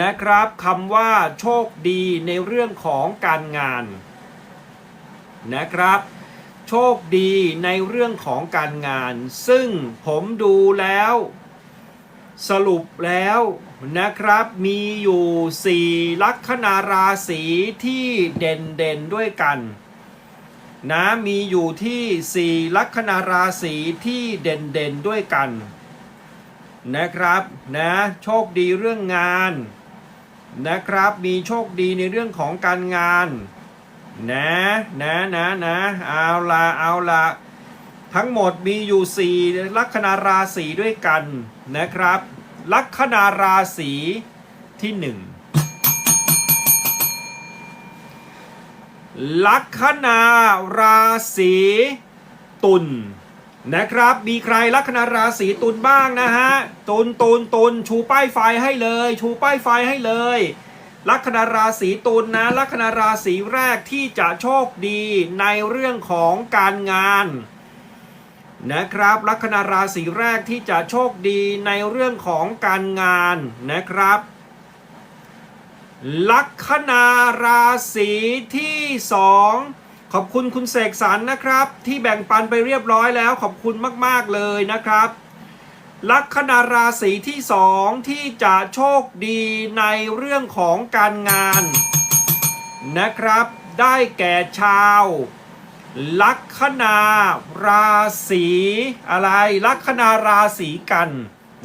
นะครับคำว่าโชคดีในเรื่องของการงานนะครับ โชคดีในเรื่องของการงาน ซึ่งผมดูแล้ว สรุปแล้วนะครับมีอยู่ 4 ลัคนาราศีที่เด่นเด่นด้วยกันนะมีอยู่ที่ 4 ลัคนาราศีที่เด่นเด่นด้วยกัน นะครับนะโชคดีเรื่องงานนะครับมีโชคดีในเรื่องของการงานนะนะนะนะเอาละเอาละทั้งหมดมีอยู่ 4 ลัคนาราศีด้วยกันนะครับ ลัคนาราศีที่หนึ่งลัคนาราศีตุล นะครับ มีใครลัคนาราศีตุลบ้างนะฮะ ตุลตุลตุลชูป้ายไฟให้เลย ชูป้ายไฟให้เลย ลัคนาราศีตุลนะ ลัคนาราศีแรกที่จะโชคดีในเรื่องของการงานนะครับ ลัคนาราศีแรกที่จะโชคดีในเรื่องของการงานนะครับ ลัคนาราศีที่สอง ขอบคุณคุณเสกสรรนะครับ ที่แบ่งปันไปเรียบร้อยแล้ว ขอบคุณมาก ๆ เลยนะครับ ลัคนาราศีที่สองที่จะโชคดีในเรื่องของการงาน นะครับ ได้แก่ชาว ลัคนาราศีอะไร ลัคนาราศีกัน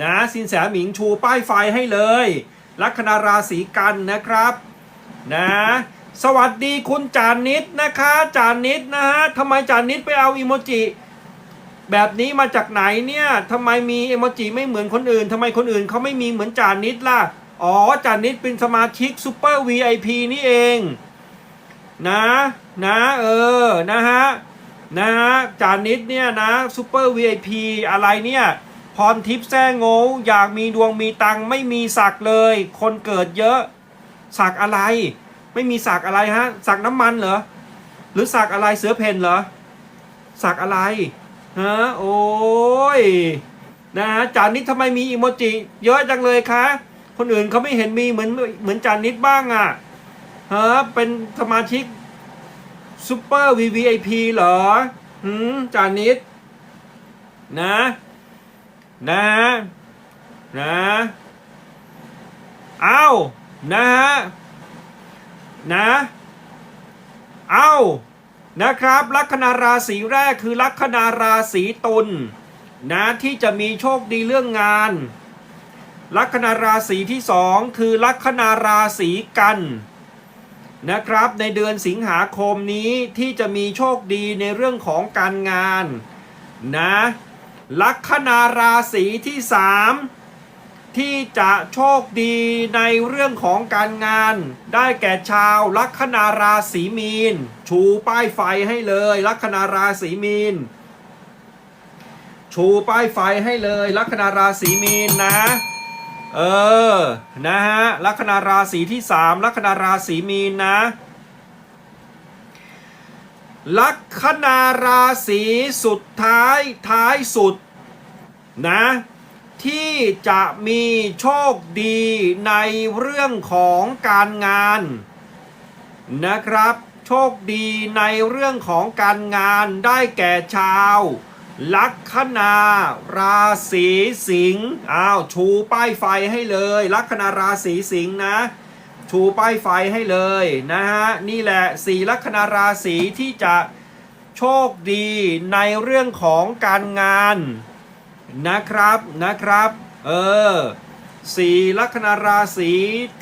นะสินแสหมิงชูป้ายไฟให้เลย ลัคนาราศีกันนะครับ นะ สวัสดีคุณจานิดนะคะจานิดนะฮะทำไมจานิดไปเอาอีโมจิแบบนี้มาจากไหนเนี่ยทำไมมีอีโมจิไม่เหมือนคนอื่นทำไมคนอื่นเขาไม่มีเหมือนจานิดล่ะ อ๋อจานิดเป็นสมาชิกซูเปอร์ VIP นี่เอง นะนะเออนะฮะนะฮะจานิดเนี่ยนะซูเปอร์ VIP อะไรเนี่ยพรทิพย์แซ่โงวอยากมีดวงมีตังไม่มีสักเลย คนเกิดเยอะสักอะไร ไม่มีสักอะไรฮะสักน้ำมันเหรอหรือสักอะไรเสือเพนเหรอสักอะไรฮะโอ้ยนะฮะจานนิดทำไมมีอีโมจิเยอะจังเลยคะคนอื่นเขาไม่เห็นมีเหมือนเหมือนจานนิดบ้างอะ่ะฮะเป็นสมาชิกซูเปอร์ VVIP เหรอหืมจานนิดนะนะนะเอานะฮะ นะ เอานะครับลัคนาราศีแรกคือลัคนาราศีตุลนะที่จะมีโชคดีเรื่องงาน ลัคนาราศีที่สองคือลัคนาราศีกันนะครับในเดือนสิงหาคมนี้ที่จะมีโชคดีในเรื่องของการงานนะลัคนาราศีที่สาม ที่จะโชคดีในเรื่องของการงาน ได้แก่ชาวลัคนาราศีมีน ชูป้ายไฟให้เลยลัคนาราศีมีน ชูป้ายไฟให้เลยลัคนาราศีมีนนะ เออ นะฮะลัคนาราศีที่สามลัคนาราศีมีนนะลัคนาราศีสุดท้ายท้ายสุดนะ ที่จะมีโชคดีในเรื่องของการงานนะครับ โชคดีในเรื่องของการงานได้แก่ชาว ลัคนาราศีสิงห์อ้าวชูป้ายไฟให้เลย ลัคนาราศีสิงห์นะชูป้ายไฟให้เลยนะฮะนี่แหละสี่ลัคนาราศีที่จะโชคดีในเรื่องของการงาน นะครับนะครับ เออสี่ลัคนาราศี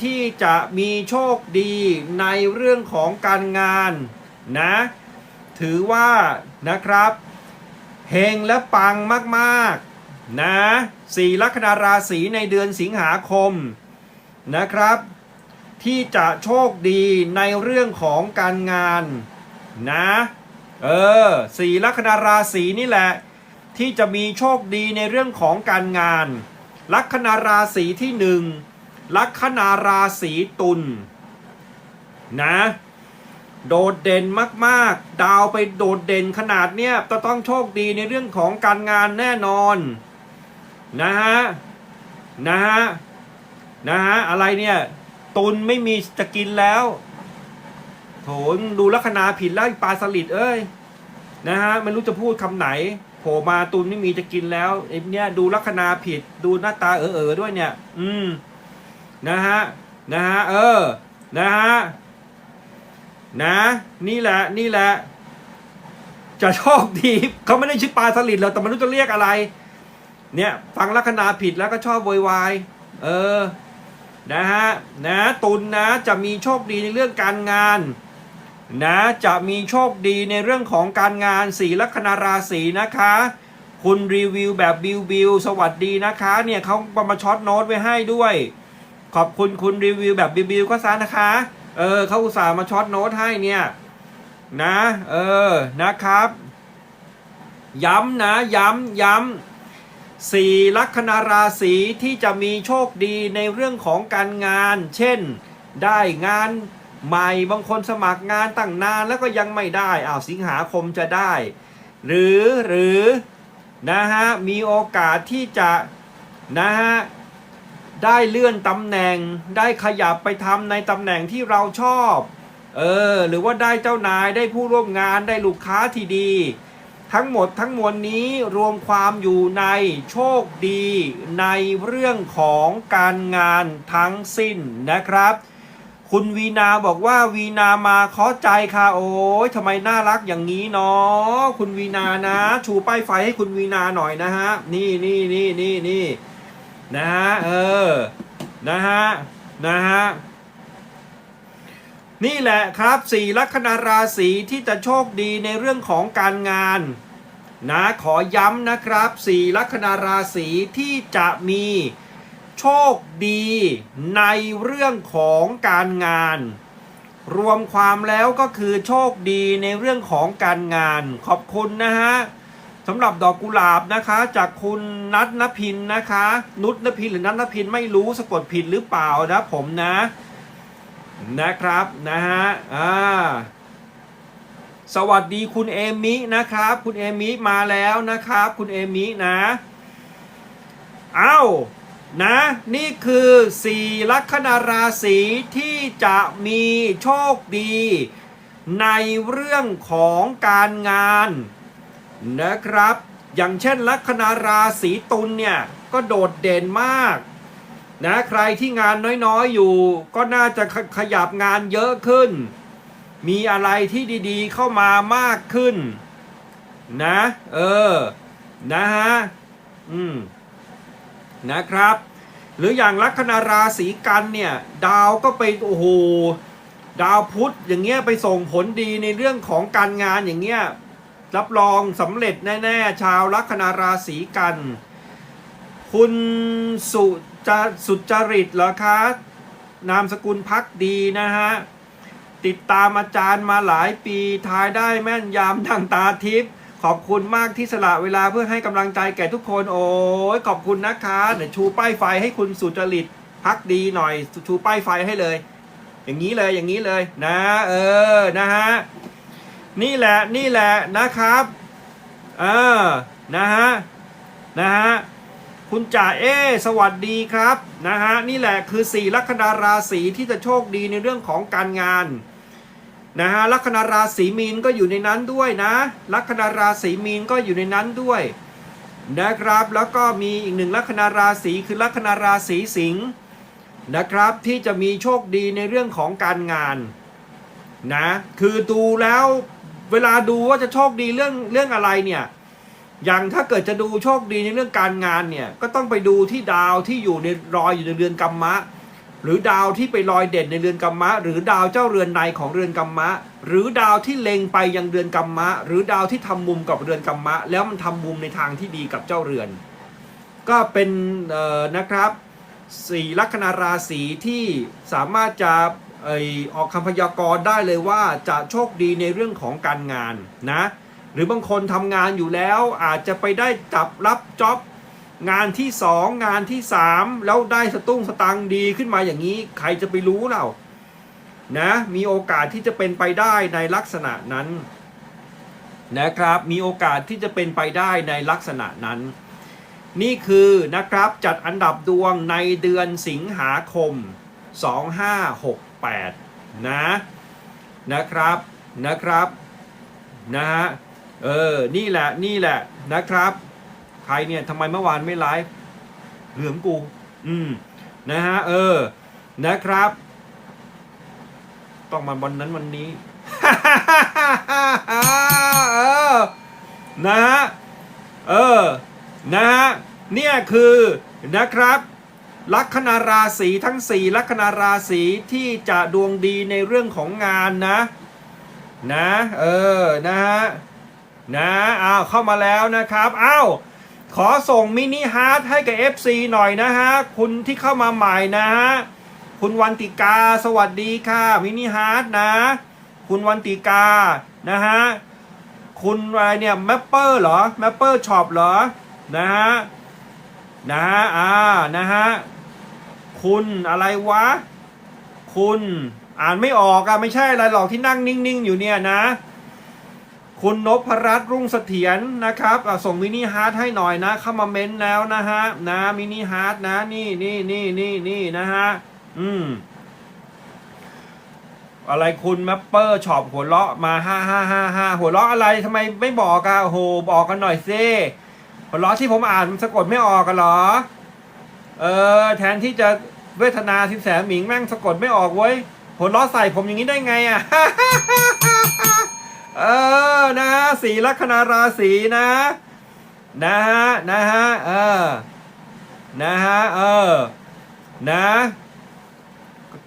ที่จะมีโชคดีในเรื่องของการงานนะ ถือว่านะครับเฮงและปังมากๆนะสี่ลัคนาราศีในเดือนสิงหาคมนะครับ ที่จะโชคดีในเรื่องของการงานนะ เออสี่ลัคนาราศีนี่แหละ ที่จะมีโชคดีในเรื่องของการงาน ลัคนาราศีที่หนึ่งลัคนาราศีตุลนะ โดดเด่นมากๆ ดาวไปโดดเด่นขนาดเนี้ยจะต้องโชคดีในเรื่องของการงานแน่นอนนะฮะนะฮะนะฮะอะไรเนี่ย ตุนไม่มีจะกินแล้วโถดูลัคนาผิดแล้วปลาสลิดเอ้ยนะฮะไม่รู้จะพูดคำไหน โผล่มาตุนไม่มีจะกินแล้วไอ้เนี่ยดูลัคนาผิด ดูหน้าตาเออเออด้วยเนี่ย อืม นะฮะ นะฮะ เออ นะฮะ นะ นี่แหละ นี่แหละ จะโชคดีเขาไม่ได้ชื่อปลาสลิดหรอกแต่ไม่รู้จะเรียกอะไร เนี่ย ฟังลัคนาผิดแล้วก็ชอบโวยวาย เออ นะฮะ นะ ตุลนะ จะมีโชคดีในเรื่องการงาน นะจะมีโชคดีในเรื่องของการงานสีลัคนาราศีนะคะ คุณรีวิวแบบบิวบิวสวัสดีนะคะเนี่ยเขามาช็อตโน้ตไว้ให้ด้วย ขอบคุณคุณรีวิวแบบบิวบิวก็ซะนะคะเออเขาอุตส่าห์มาช็อตโน้ตให้เนี่ยนะเออนะครับ ย้ำนะย้ำย้ำสี่ลัคนาราศีที่จะมีโชคดีในเรื่องของการงาน เช่น ได้งาน ใหม่บางคนสมัครงานตั้งนานแล้วก็ยังไม่ได้อ้าวสิงหาคมจะได้ หรือหรือนะฮะมีโอกาสที่จะนะฮะได้เลื่อนตำแหน่งได้ขยับไปทำในตำแหน่งที่เราชอบเออหรือว่าได้เจ้านายได้ผู้ร่วมงานได้ลูกค้าที่ดี ทั้งหมดทั้งมวลนี้รวมความอยู่ในโชคดีในเรื่องของการงานทั้งสิ้นนะครับ คุณวีนาบอกว่าวีนามาเคาะใจค่ะ โอ้ยทำไมน่ารักอย่างนี้เนาะคุณวีนานะ ชูป้ายไฟให้คุณวีนาหน่อยนะฮะ นี่นี่นี่นี่นี่นะฮะเออ นะฮะ นะฮะนี่แหละครับสี่ลัคนาราศีที่จะโชคดีในเรื่องของการงานนะขอย้ำนะครับสี่ลัคนาราศีที่จะมี โชคดีในเรื่องของการงาน รวมความแล้วก็คือโชคดีในเรื่องของการงาน ขอบคุณนะฮะสำหรับดอกกุหลาบนะคะ จากคุณนัทนพินนะคะ นุชนพินหรือนัทนพินไม่รู้สะกดผิดหรือเปล่านะผมนะนะครับนะฮะอ่าสวัสดีคุณเอมินะครับ คุณเอมิมาแล้วนะครับ คุณเอมินะ เอ้า นะ นี่คือสี่ลัคนาราศีที่จะมีโชคดี ในเรื่องของการงานนะครับ อย่างเช่นลัคนาราศีตุลเนี่ย ก็โดดเด่นมากนะใครที่งานน้อยๆอยู่ ก็น่าจะขขยับงานเยอะขึ้น มีอะไรที่ดีๆเข้ามามากขึ้น นะ เออ นะฮะ อืม นะครับ หรืออย่างลัคนาราศีกันเนี่ยดาวก็ไปโอ้โหดาวพุธอย่างเงี้ยไปส่งผลดีในเรื่องของการงานอย่างเงี้ยรับรองสำเร็จแน่ ๆ ชาวลัคนาราศีกัน คุณสุจสุจริตเหรอคะนามสกุลพักดีนะฮะ ติดตามอาจารย์มาหลายปีทายได้แม่นยำทางตาทิพย์ ขอบคุณมากที่สละเวลาเพื่อให้กำลังใจแก่ทุกคน โอ้ยขอบคุณนะคะเดี๋ยวชูป้ายไฟให้คุณสุจริตพักดีหน่อยชูป้ายไฟให้เลย อย่างนี้เลยอย่างนี้เลยนะ เออนะฮะนี่แหละนี่แหละนะครับเออนะฮะนะฮะคุณจ่าเอ สวัสดีครับนะฮะนี่แหละคือสี่ลัคนาราศีที่จะโชคดีในเรื่องของการงาน นะฮะลัคนาราศีมีนก็อยู่ในนั้นด้วยนะ ลัคนาราศีมีนก็อยู่ในนั้นด้วยนะครับ แล้วก็มีอีกหนึ่งลัคนาราศีคือลัคนาราศีสิงห์นะครับที่จะมีโชคดีในเรื่องของการงานนะคือดูแล้วเวลาดูว่าจะโชคดีเรื่องเรื่องอะไรเนี่ยอย่างถ้าเกิดจะดูโชคดีในเรื่องการงานเนี่ยก็ต้องไปดูที่ดาวที่อยู่ในรอยอยู่ในเรือนกัมมะ หรือดาวที่ไปลอยเด่นในเรือนกัมมะ หรือดาวเจ้าเรือนในของเรือนกัมมะ หรือดาวที่เล็งไปยังเรือนกัมมะ หรือดาวที่ทำมุมกับเรือนกัมมะ แล้วมันทำมุมในทางที่ดีกับเจ้าเรือน ก็เป็นนะครับสี่ลัคนาราศีที่สามารถจะออออกคำพยากรณ์ได้เลยว่าจะโชคดีในเรื่องของการงานนะหรือบางคนทำงานอยู่แล้วอาจจะไปได้จับรับจ็อบ งานที่สองงานที่สามแล้วได้สตุ้งสตังดีขึ้นมาอย่างนี้ ใครจะไปรู้เรานะมีโอกาสที่จะเป็นไปได้ในลักษณะนั้นนะครับ มีโอกาสที่จะเป็นไปได้ในลักษณะนั้น นี่คือนะครับจัดอันดับดวงในเดือนสิงหาคม 2568 นะนะครับนะครับนะฮะเออนี่แหละนี่แหละนะครับ ใครเนี่ยทำไมเมื่อวานไม่ไลฟ์เหลืองกู อืมนะฮะเออนะครับ ต้องมาวันนั้นวันนี้เออนะฮะเออนะฮะเนี่ยคือนะครับลัคนาราศีทั้ง 4 ลัคนาราศีที่จะดวงดีในเรื่องของงานนะ นะ เออ นะฮะ นะ อ้าว เข้ามาแล้วนะครับ อ้าว ขอส่งมินิฮาร์ดให้กับ FC หน่อยนะฮะ คุณที่เข้ามาใหม่นะฮะ คุณวันติกาสวัสดีค่ะ มินิฮาร์ดนะ คุณวันติกานะฮะ คุณอะไรเนี่ยแมปเปอร์เหรอแมปเปอร์ช็อปเหรอ นะฮะ นะฮะ อ่า นะฮะ คุณอะไรวะ คุณอ่านไม่ออกอะไม่ใช่อะไรหรอกที่นั่งนิ่งๆอยู่เนี่ยนะ คุณนพรัตน์รุ่งเสถียรนะครับส่งมินิฮาร์ดให้หน่อยนะ เข้ามาเม้นต์แล้วนะฮะนะมินิฮาร์ดนะนี่นี่นี่นี่นี่นะฮะอืมอะไรคุณแมปเปอร์ช็อปหัวเราะมาห้าห้าห้าห้าหัวเราะอะไรทำไมไม่บอกอะโอ้โหบอกกันหน่อยซิหัวเราะที่ผมอ่านสะกดไม่ออกกันหรอ เออ แทนที่จะเวทนาสินแสหมิงแม่งสะกดไม่ออกเว้ยหัวเราะใส่ผมอย่างนี้ได้ไงอะ เออนะฮะสีลัคนาราศีนะ นะฮะนะฮะเออนะฮะเออนะ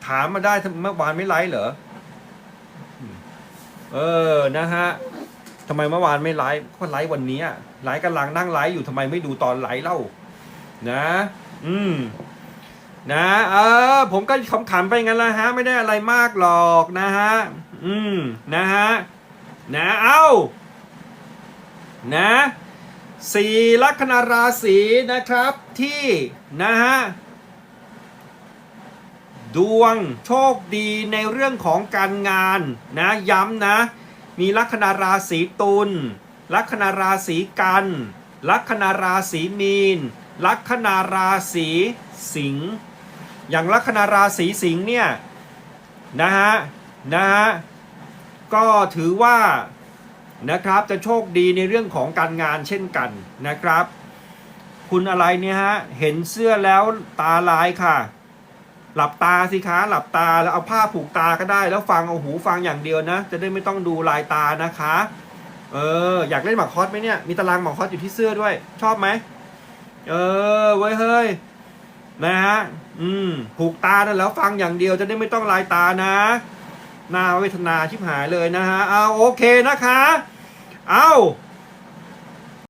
ถามมาได้เมื่อวานไม่ไลฟ์เหรอเออนะฮะทำไมเมื่อวานไม่ไลฟ์ก็ไลฟ์วันนี้ไลฟ์กำลังนั่งไลฟ์อยู่ทำไมไม่ดูตอนไลฟ์เล่า นะ อืมนะเออผมก็ขำๆไปงั้นละฮะ ไม่ได้อะไรมากหรอกนะฮะ อืม นะฮะ นะเอ้านะสี่ลัคนาราศีนะครับที่นะฮะดวงโชคดีในเรื่องของการงานนะย้ำนะ มีลัคนาราศีตุลลัคนาราศีกัน ลัคนาราศีมีน ลัคนาราศีสิงห์อย่างลัคนาราศีสิงห์เนี่ยนะฮะนะฮะ ก็ถือว่านะครับจะโชคดีในเรื่องของการงานเช่นกันนะครับ คุณอะไรเนี่ยฮะเห็นเสื้อแล้วตาลายค่ะ หลับตาสิคะหลับตาแล้วเอาผ้าผูกตาก็ได้ แล้วฟังเอาหูฟังอย่างเดียวนะ จะได้ไม่ต้องดูลายตานะคะเอออยากเล่นหมากคอสไหมเนี่ยมีตารางหมากคอสอยู่ที่เสื้อด้วย ชอบไหมเออเว้ยเฮ้ยนะฮะอืมผูกตานั่นแล้วฟังอย่างเดียวจะได้ไม่ต้องลายตานะ น้าเวทนาชิบหายเลยนะฮะเอาโอเคนะคะ เอา